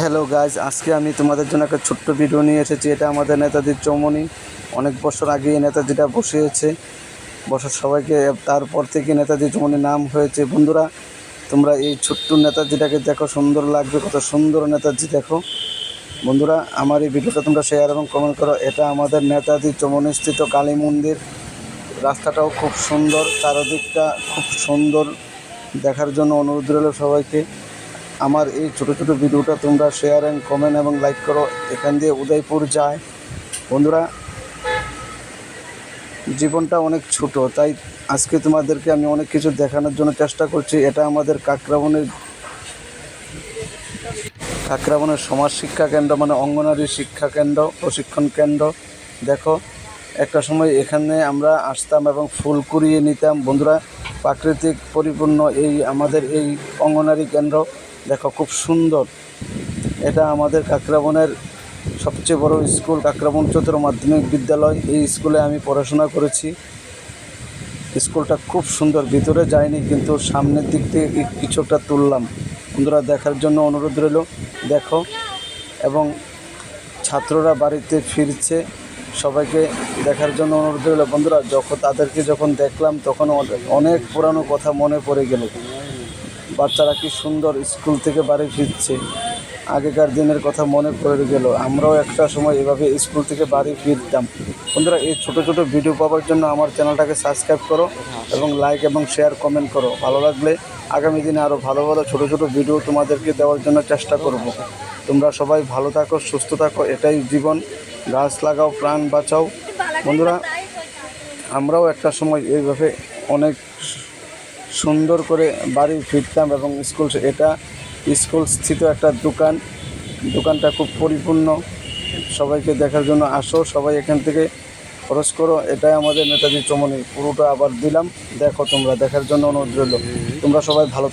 Hello guys আজকে আমি তোমাদের জন্য একটা ছোট্ট ভিডিও নিয়ে এসেছি। এটা আমাদের নেতাজির চৌমনি। অনেক বছর আগে এই নেতাজিটা বসিয়েছে। বসার সবাইকে, তারপর থেকে নেতাজি চৌমনি নাম হয়েছে। বন্ধুরা, তোমরা এই ছোট্ট নেতাজিটাকে দেখো, সুন্দর লাগবে, কত সুন্দর নেতাজি দেখো। বন্ধুরা, আমার এই ভিডিওটা তোমরা শেয়ার এবং কমেন্ট করো। এটা আমাদের নেতাজি চৌমনিস্থিত কালী মন্দির। রাস্তাটাও খুব সুন্দর, চারদিকটা খুব সুন্দর। দেখার জন্য অনুরোধ রইল সবাইকে। আমার এই ছোটো ছোটো ভিডিওটা তোমরা শেয়ার অ্যান্ড কমেন্ট এবং লাইক করো। এখান দিয়ে উদয়পুর যায়। বন্ধুরা, জীবনটা অনেক ছোট, তাই আজকে তোমাদেরকে আমি অনেক কিছু দেখানোর জন্য চেষ্টা করছি। এটা আমাদের কাকরাবনের কাকরাবনের সমাজ শিক্ষা কেন্দ্র মানে অঙ্গনারী শিক্ষা কেন্দ্র, প্রশিক্ষণ কেন্দ্র। দেখো, একটা সময় এখানে আমরা আসতাম এবং ফুল কুড়িয়ে নিতাম। বন্ধুরা, প্রাকৃতিক পরিপূর্ণ এই আমাদের এই অঙ্গনারী কেন্দ্র। দেখো, খুব সুন্দর। এটা আমাদের কাকরাবনের সবচেয়ে বড় স্কুল, কাকরাবন উচ্চতর মাধ্যমিক বিদ্যালয়। এই স্কুলে আমি পড়াশোনা করেছি। স্কুলটা খুব সুন্দর, ভিতরে যায়নি কিন্তু সামনের দিক থেকে কি- কিছু একটা তুললাম। বন্ধুরা, দেখার জন্য অনুরোধ রইল, দেখো। এবং ছাত্ররা বাড়িতে ফিরছে, সবাইকে দেখার জন্য অনুরোধ রইল। বন্ধুরা, যখন তাদেরকে যখন দেখলাম, তখন অনে- অনেক পুরানো কথা মনে পড়ে গেল। বাচ্চারা কি সুন্দর স্কুল থেকে বাড়ি ফিরছে? আগেকার দিনের কথা মনে পড়ে গেল। আমরাও একটা সময় এভাবে স্কুল থেকে বাড়ি ফিরতাম। বন্ধুরা, এই ছোটো ছোটো ভিডিও পাওয়ার জন্য আমার চ্যানেলটাকে সাবস্ক্রাইব করো এবং লাইক এবং শেয়ার কমেন্ট করো। ভালো লাগলে আগামী দিনে আরও ভালো ভালো ছোটো ছোটো ভিডিও তোমাদেরকে দেওয়ার জন্য চেষ্টা করব। তোমরা সবাই ভালো থাকো, সুস্থ থাকো, এটাই জীবন। গাছ লাগাও, প্রাণ বাঁচাও। বন্ধুরা, আমরাও একটা সময় এইভাবে অনেক সুন্দর করে বাড়ি ফিরতাম এবং স্কুল এটা স্কুল স্থিত একটা দোকান। দোকানটা খুব পরিপূর্ণ। সবাইকে দেখার জন্য আসো, সবাই এখান থেকে খরচ করো। এটাই আমাদের নেতাজি চমনি। পুরোটা আবার দিলাম। দেখো তোমরা। দেখার জন্য অনুরোধ রইল। তোমরা সবাই ভালো